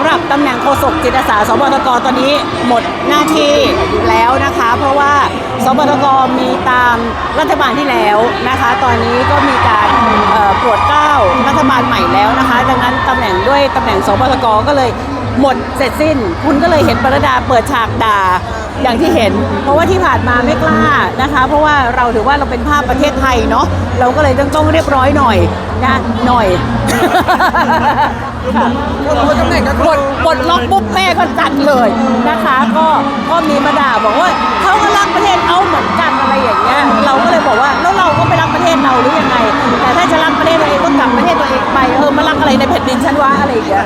ำหรับตำแหน่งโฆษกจิตอาสาสบตกตอนนี้หมดหน้าที่แล้วนะคะ เพราะว่าสบตกมีตามรัฐบาลที่แล้วนะคะ ตอนนี้ก็มีการโปรดเกล้ารัฐบาลใหม่แล้วนะคะ ดังนั้นตำแหน่งด้วยตำแหน่งสบตกก็เลย หมดเสร็จสิ้น คุณก็เลยเห็นปรดาเปิดฉากด่าอย่างที่เห็น เพราะว่าที่ผ่านมาไม่กล้านะคะ เพราะว่าเราถือว่าเราเป็นภาพประเทศไทยเนาะเราก็เลยต้องต้องเรียบร้อยหน่อยนะหน่อยค่ะตำแหน่งก็ปลดปลดล็อกปุ๊บแม่ก็จัดเลยนะคะ ก็ก็มีมาด่าบอกว่าเขาก็รักประเทศเอาเหมือนกัน ดินฉันวะอะไรอย่างเงี้ย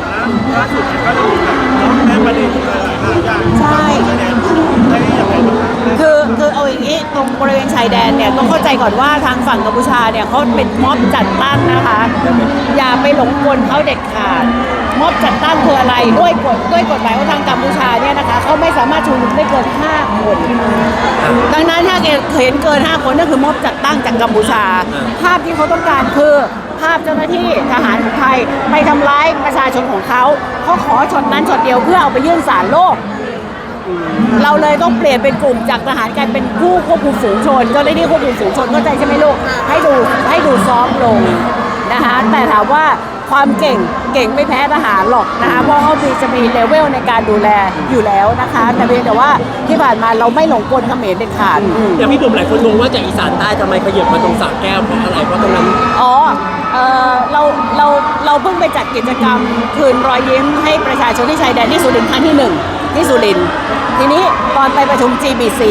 ล่าสุดเนี่ยก็ดูกับน้องในประเด็นหลายๆอย่างใช่แสดงได้ยังไงบ้างคือคือเอาอย่างนี้ตรงบริเวณชายแดนเนี่ยต้องเข้าใจก่อนว่าทางฝั่งกัมพูชาเนี่ยเขาเป็นม็อบจัดตั้งนะคะ อย่าไปหลงกลเขาเด็ดขาด ม็อบจัดตั้งคืออะไรด้วยกฎด้วยกฎหมายของทางกัมพูชาเนี่ยนะคะเขาไม่สามารถชุมนุมได้เกิน5คนดังนั้นถ้าเห็นเกิน 5 คนนั่นคือม็อบจัดตั้งจากกัมพูชา ภาพที่เขาต้องการคือภาพเจ้าหน้าที่ทหารของไทยไปทำร้ายประชาชนของเขาเขาขอช็อตนั้นช็อตเดียวเพื่อเอาไปยื่นศาลโลก เราเลยต้องเปลี่ยนเป็นกลุ่มจากทหารกลายเป็นผู้ควบคุมฝูงชนเจ้าหน้าที่ควบคุมฝูงชนเข้าใจใช่ไหมลูกให้ดูให้ดูซอฟต์ลงนะคะแต่ถามว่า ความเก่งเก่งไม่แพ้ทหารหรอกนะคะเพราะเขามีจะมีเลเวลในการดูแลอยู่แล้วนะคะ แต่เพียงแต่ว่าที่ผ่านมาเราไม่หลงกลเขมรเด็ดขาดอืม อย่างพี่บุ๋มหลายคนงงว่าจากอีสานใต้ทำไมขยับมาตรงสระแก้วเพราะอะไรเพราะตรงนั้น อ๋อเออเราเราเราเพิ่งไปจัดกิจกรรมคืนรอยยิ้มให้ประชาชนที่ชายแดนที่สุรินทร์ครั้งที่หนึ่งที่สุรินทร์ทีนี้ตอนไปประชุม GBC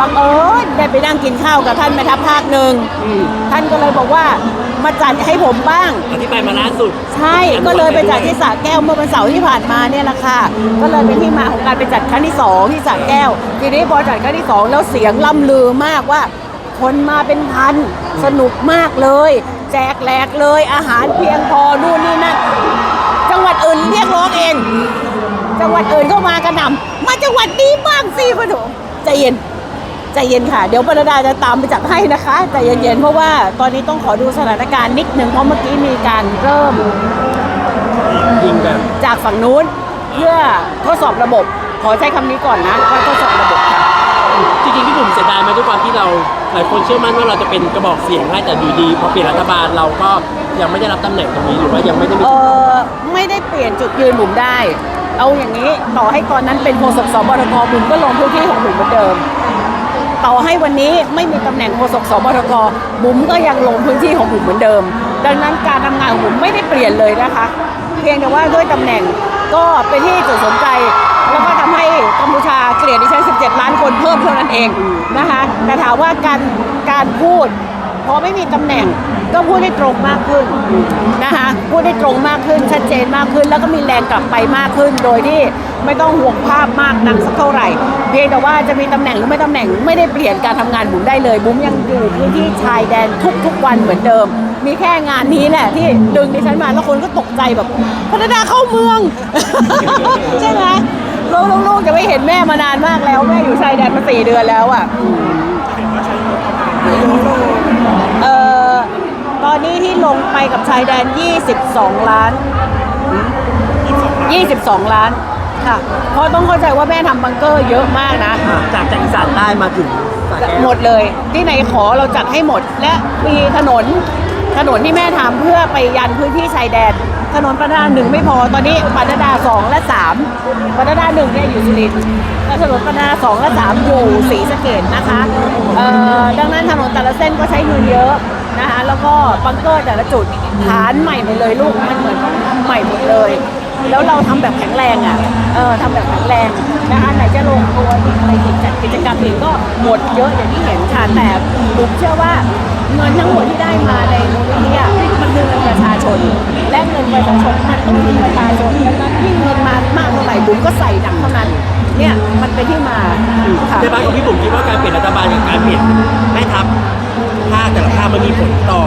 บังเอิญได้ไปนั่งกินข้าวกับท่านแม่ทัพภาคหนึ่งท่านก็เลยบอกว่ามาจัดให้ผมบ้าง อธิบายมาล่าสุดใช่ก็เลยไปจัดที่สระแก้วเมื่อวันเสาร์ที่ผ่านมาเนี่ยแหละค่ะก็เลยเป็นที่มาของการไปจัดครั้งที่สองที่สระแก้ว ทีนี้พอจัดครั้งที่สองแล้วเสียงล่ำลือมากว่า คนมาเป็นพันสนุกมากเลย แจกแหลกเลยอาหารเพียงพอนู่นนี่นั่นจังหวัดอื่นเรียกร้องเอง จังหวัดอื่นก็มากระหน่ำมาจังหวัดนี้บ้างสิพะโถใจเย็น ใจเย็นค่ะ เดี๋ยวปรดาจะตามไปจัดให้นะคะใจเย็นๆ เพราะว่าตอนนี้ต้องขอดูสถานการณ์นิดนึงเพราะเมื่อกี้มีการเริ่มยิงแบบจากฝั่งนู้น เพื่อทดสอบระบบ ขอใช้คำนี้ก่อนนะว่าทดสอบระบบค่ะ จริงๆพี่บุ๋มเสียดายไหมด้วยความที่เราหลายคนเชื่อมั่นว่าเราจะเป็นกระบอกเสียงให้แต่อยู่ดีพอเปลี่ยนรัฐบาลเราก็ยังไม่ได้รับตำแหน่งตรงนี้หรือว่ายังไม่ได้มี เออไม่ได้เปลี่ยนจุดยืนบุ๋มได้ เอาอย่างนี้ต่อให้ตอนนั้นเป็นโฆษกสบทกบุ๋มก็ลงพื้นที่ของบุ๋มเหมือนเดิม ต่อให้วันนี้ไม่มีตำแหน่งโฆษกสบทกบุ๋มก็ยังลงพื้นที่ของบุ๋มเหมือนเดิม ดังนั้นการทำงานของบุ๋มไม่ได้เปลี่ยนเลยนะคะ เพียงแต่ว่าด้วยตำแหน่งก็เป็นที่จุดสนใจ แล้วก็ทำให้กัมพูชาเกลียดดิฉัน 17 ล้านคนเพิ่มเท่านั้นเองนะคะแต่ถามว่าการการพูด พอไม่มีตำแหน่งก็พูดได้ตรงมากขึ้นนะคะพูดได้ตรงมากขึ้นชัดเจนมากขึ้น แล้วก็มีแรงกลับไปมากขึ้น โดยที่ไม่ต้องห่วงภาพมากนักสักเท่าไหร่ เพียงแต่ว่าจะมีตำแหน่งหรือไม่ตำแหน่งไม่ได้เปลี่ยนการทำงานบุ๋มได้เลยบุ๋มยังอยู่พื้นที่ชายแดนทุกๆวันเหมือนเดิม มีแค่งานนี้แหละที่ดึงดิฉันมาแล้วคนก็ตกใจแบบพัฒนาเข้าเมืองใช่ไหมลูกๆจะไม่เห็นแม่มานานมากแล้ว แม่อยู่ชายแดนมาสี่เดือนแล้วอะเอ่อตอ นนี้ที่ลงไปกับชายแดน 22 ล้าน 22 ล้านค่ะเพราะต้องเข้าใจว่าแม่ทำบังเกอร์เยอะมากนะ อ่าจากจากอีสานใต้มาถึงสระแก้วหมดเลยที่ไหนขอเราจัดให้หมด และมีถนนถนนที่แม่ทำเพื่อไปยันพื้นที่ชายแดน ถนนปนดาหนึ่งไม่พอตอนนี้ปนดาสองและสามปนดาหนึ่งเนี่ยอยู่สุรินทร์และถนนปนดาสองและสามอยู่ศรีสะเกดนะคะเอ่อดังนั้นถนนแต่ละเส้นก็ใช้เงินเยอะ นะคะแล้วก็บังเกอร์แต่ละจุดฐานใหม่หมดเลยลูกมันเหมือนใหม่หมดเลย แล้วเราทำแบบแข็งแรงอะเออทำแบบแข็งแรงนะคะไหนจะลงตัวอีกอะไรอีกจัดกิจกรรมอีกก็หมดเยอะอย่างที่เห็นค่ะแต่บุ๋มเชื่อว่าเงินทั้งหมดที่ได้มาในมูลนิธิอะมันคือเงินประชาชน และเงินประชาชนมันต้องมีประชาชนดังนั้นยิ่งเงินมามากเท่าไหร่บุ๋มก็ใส่หนักเท่านั้นเนี่ยมันเป็นที่มาค่ะในบ้านของพี่บุ๋มคิดว่าการเปลี่ยนรัฐบาลกับการเปลี่ยนแม่ทัพ ภาคแต่ละภาคมันมีผลต่อ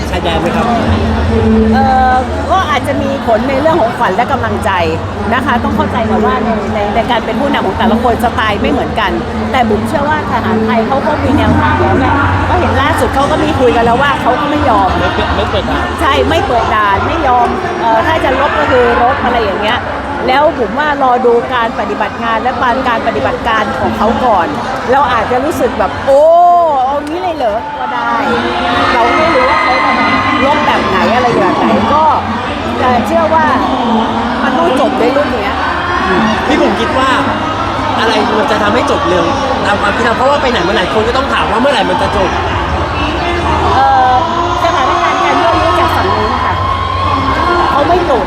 ชชายแดนไหมครับ เอ่อก็อาจจะมีผลในเรื่องของขวัญและกำลังใจนะคะ ต้องเข้าใจก่อนว่าในในในการเป็นผู้นำของแต่ละคนสไตล์ไม่เหมือนกัน แต่บุ๋มเชื่อว่าทหารไทยเขาก็มีแนวทางแล้วแหละก็เห็นล่าสุดเขาก็มีคุยกันแล้วว่าเขาก็ไม่ยอม ไม่เปิดไม่เปิดด่านใช่ไม่เปิดด่านไม่ยอมเออถ้าจะลบก็คือลบอะไรอย่างเงี้ย แล้วผมว่ารอดูการปฏิบัติงานและการการปฏิบัติการของเขาก่อน เราอาจจะรู้สึกแบบโอ้ เอางี้เลยเหรอก็ได้ เราไม่รู้ว่าเขาจะลบแบบไหนอะไรแบบไหนก็แต่เชื่อว่ามันต้องจบด้วยรุ่นเนี้ย พี่ผมคิดว่า อะไรมันจะทำให้จบเร็วตามความคิดเราเพราะว่าไปไหนมาไหนคนก็ต้องถามว่าเมื่อไหร่มันจะจบ เอ่อสถานการณ์การยั่วยุจากฝั่งนู้นค่ะเขาไม่หยุด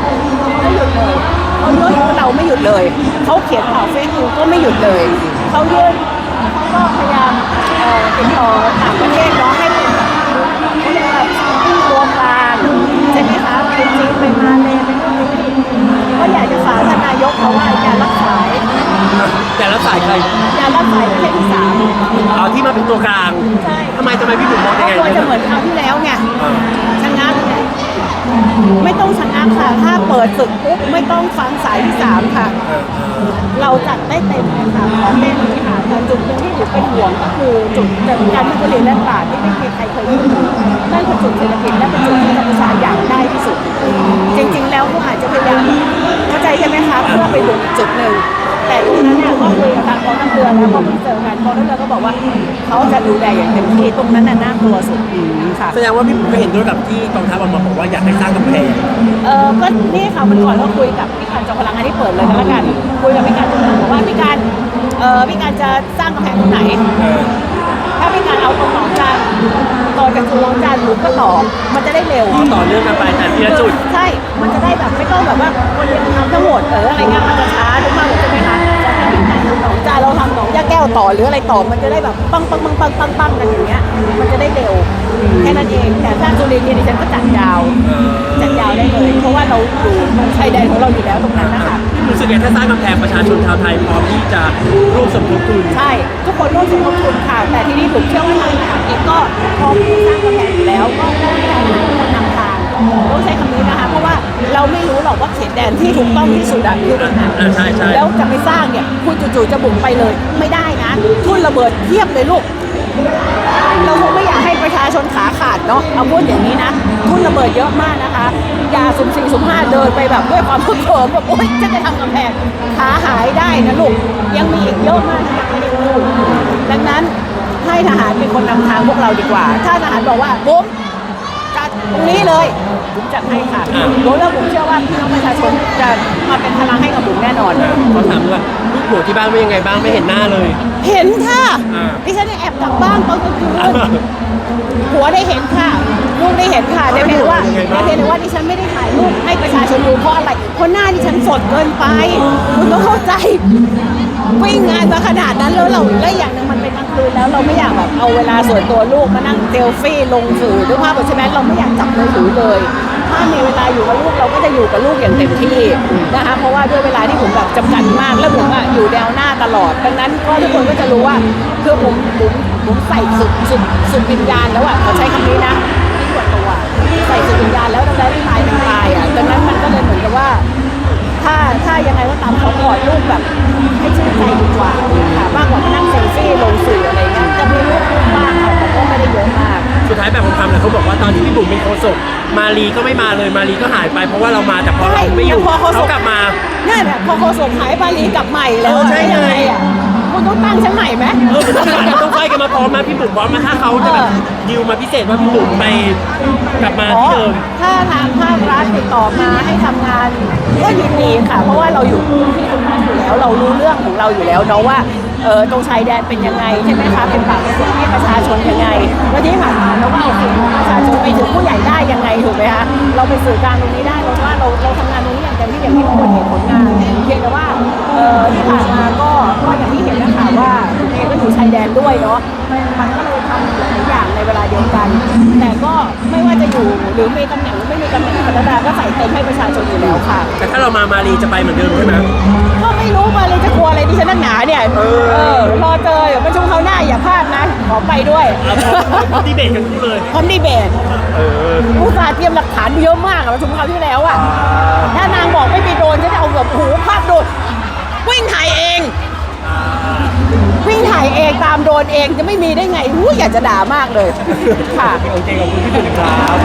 ไม่หยุดเลยเขายั่วยุเราไม่หยุดเลย เขาเขียนข่าวเฟซบุ๊กก็ไม่หยุดเลย เขายื่นเขาก็พยายามเอ่อ ติดต่อต่างประเทศเนาะให้เป็นเขาเรียกว่าตัวกลางใช่ไหมคะเป็นจีนเป็นมาเลยเป็นนู่นเป็นนี่ก็อยากจะฝากท่านนายกเขาว่าอย่ารับสายแต่ละสายใครอย่ารับสายประเทศที่สามเอาที่มาเป็นตัวกลางใช่ทำไมทำไมพี่ผมมองเพยังราะไงกลัวจะเหมือนคราวที่แล้วไงชะงักเนี่ย ไม่ต้องชะงักค่ะ ถ้าเปิดศึกปุ๊บไม่ต้องฟังสายที่สามค่ะ เราจัดได้เต็มเลยค่ะขอเต็มเลยค่ะแต่จุดหนึ่งที่หนูเป็นห่วงก็คือจุดการทุจริตและตลาดที่ไม่มีใครเคยพูดถึงนั่นคือจุดเศรษฐกิจและเป็นจุดที่กัมพูชาอยากได้ที่สุด จริง ๆ แล้วก็อาจจะพยายามเข้าใจใช่ไหมคะเพื่อไปถึงจุดหนึ่ง แต่ตรงนั้นเนี่ยก็คุยกับทางกองทัพเรือแล้วก็เพิ่งเจอกันกองทัพเรือก็บอกว่าเขาจะดูแลอย่างเต็มที่ตรงนั้นน่ะน่ากลัวสุดค่ะแสดงว่าพี่ผมก็เห็นด้วยกับที่กองทัพออกมาบอกว่าอยากให้สร้างกำแพงเออก็นี่ค่ะมันก่อนก็คุยกับพี่การจอมพลังอันนี้เปิดเลยก็แล้วกันคุยกับพี่การจอมพลังบอกว่าพี่การเออพี่การจะสร้างกำแพงตรงไหน ถ้าพี่การเอาตรงหนองจาน ต่อจากจุดหนองจานหนูก็ต่อ มันจะได้เร็วอ๋อต่อเนื่องกันไปแต่ทีละจุด ใช่ มันจะได้แบบไม่ต้องแบบว่าคนเดียวทำทั้งหมดเอออะไรเงี้ยมันจะช้าดูมากใช่ไหมคะ หนองจานเราทำหนองยาแก้วต่อหรืออะไรต่อมันจะได้แบบปังปังปังปังปังปังกันอย่างเงี้ย มันจะได้เร็วแค่นั้นเองแต่ถ้าจุลินทร์เนี่ยดิฉันก็จัดยาวจัดยาวได้เลย เพราะว่าเราอยู่ตรงชายแดนของเราอยู่แล้วตรงนั้นนะคะรู้สึกไงถ้าสร้างกำแพงประชาชนชาวไทยพร้อมที่จะร่วมสมทบทุนใช่ทุกคนร่วมสมทบทุนค่ะแต่ทีนี้ผมเชื่อว่าทางทหารเองก็พร้อมที่จะสร้างกำแพงอยู่แล้วก็ต้องให้ทางทหารเป็นคนนำทางต้องใช้คำนี้นะคะ เพราะว่าเราไม่รู้หรอกว่าเขตแดนที่ถูกต้องที่สุดอะคือตรงไหนอ่าใช่ใช่ แล้วจะไปสร้างเนี่ยคุณจู่ๆจะบุกไปเลย ไม่ได้นะ ทุ่นระเบิดเทียบเลยลูก เราคงไม่อยากให้ประชาชนขาขาดเนาะเอาพูดอย่างนี้นะ ทุ่นระเบิดเยอะมากนะคะอยาสุ่มสี่สุ่มห้าเดินไปแบบด้วยความเขิมแบบโอ๊ยจะจะทำกำแพงขาหายได้นะลูก ยังมีอีกเยอะมากที่ยังไม่ได้พูดดังนั้นให้ทหารเป็นคนนำทางพวกเราดีกว่า ถ้าทหารบอกว่าผมจัด ตรงนี้เลยผมจัดให้ค่ะผมแล้วผมเชื่อว่าพี่น้องประชาชนจะมาเป็นพลังให้กับผมแน่นอน เขาถามว่าลูกหนูที่บ้านเป็นยังไงบ้างไม่เห็นหน้าเลย เห็นค่ะอ่า ดิฉันยังแอบกลับบ้านตอนกลางคืนผัวได้เห็นค่ะลูกได้เห็นค่ะแต่เพียงว่าแต่เพียงแต่ว่าดิฉันไม่ได้ถ่ายรูปให้ประชาชนดูเพราะอะไรเพราะหน้าดิฉันสดเกินไป คุณต้องเข้าใจ วิ่งงานมาขนาดนั้นแล้วเราและอย่างหนึ่งมันเป็นกลางคืนแล้วเราไม่อยากแบบเอาเวลาส่วนตัวลูกมานั่งเซลฟี่ลงสื่อหรือภาพใช่ไหมเราไม่อยากจับมือถือเลย ถ้ามีเวลาอยู่กับลูกเราก็จะอยู่กับลูกอย่างเต็มที่นะคะเพราะว่าด้วยเวลาที่ผมแบบจำกัดมากแล้วผมอะอยู่แนวหน้าตลอดดังนั้นก็ทุกคนก็จะรู้ว่าคือผมผมผมใส่สุดสุดสุดวิญญาณแล้วอะเขาใช้คำนี้นะ มารีก็ไม่มาเลยมารีก็หายไปเพราะว่าเรามาแต่พอเราไม่อยู่ใช่พอเขาส่เขาง กลับมาเนี่ยแหละพอโฆษกหายปารีกลับใหม่แล้วเออใช่ยังไงไงอะคุณต้องตั้งฉันใหม่ไหม เออต้องการต้องไฟกันมาพร้อมมาพี่บุ๋มพร้อมมาถ้าเขาจะแบบดิวมาพิเศษว่าพี่บุ๋มไปกลับมาที่เดิม ถ้าทางภาครัฐติดต่อมาให้ทำงานก็ยินดีค่ะ เพราะว่าเราอยู่ที่ตรงนั้นอยู่แล้ว เรารู้เรื่องของเราอยู่แล้วเนาะว่า เออตรงชายแดนเป็นยังไงใช่ไหมคะเป็นปากเป็นเสียงให้ประชาชนยังไง แล้วที่ผ่านมาเราก็เอาเสียงของประชาชนไปถึงผู้ใหญ่ได้ยังไงถูกไหมคะเราไปสื่อกลางตรงนี้ได้เราว่าเราเราทำงานตรงนี้อย่างเต็มที่อย่างที่ทุกคนเห็นผลงานเพียงแต่ว่าเออที่ผ่านมาก็ก็อย่างที่เห็นนะคะว่าเองก็อยู่ชายแดนด้วยเนาะมันก็เลยทำหลายอย่างในเวลาเดียวกัน แต่ก็ไม่ว่าจะอยู่หรือมีตำแหน่ง หรือไม่มีตำแหน่งพัฒนาก็ใส่เต็มให้ประชาชนอยู่แล้วค่ะ แต่ถ้าเรามามารีจะไปเหมือนเดิมใช่ไหมก็ก็ไม่รู้มาเลยจะกลัวอะไรดิฉันนักหนาเนี่ย เออ รอเจอเดี๋ยวประชุมเขาวหน้าอย่าพลาดนะ ขอไปด้วยเอาดีเบตกันคู่เลยพร้อมดีเบตอุตส่าห์เตรียมหลักฐานเยอะมากอะประชุมคราวที่แล้วอะถ้านางบอกไม่มีโดรนฉันจะเอาแบบโอ้โหภาพโดรนวิ่งถ่ายเอง วิ่งถ่ายเองตามโดรนเองจะไม่มีได้ไงอู้อยากจะด่ามากเลยค่ะ โอเคขอบคุณพี่บุ๋มครับ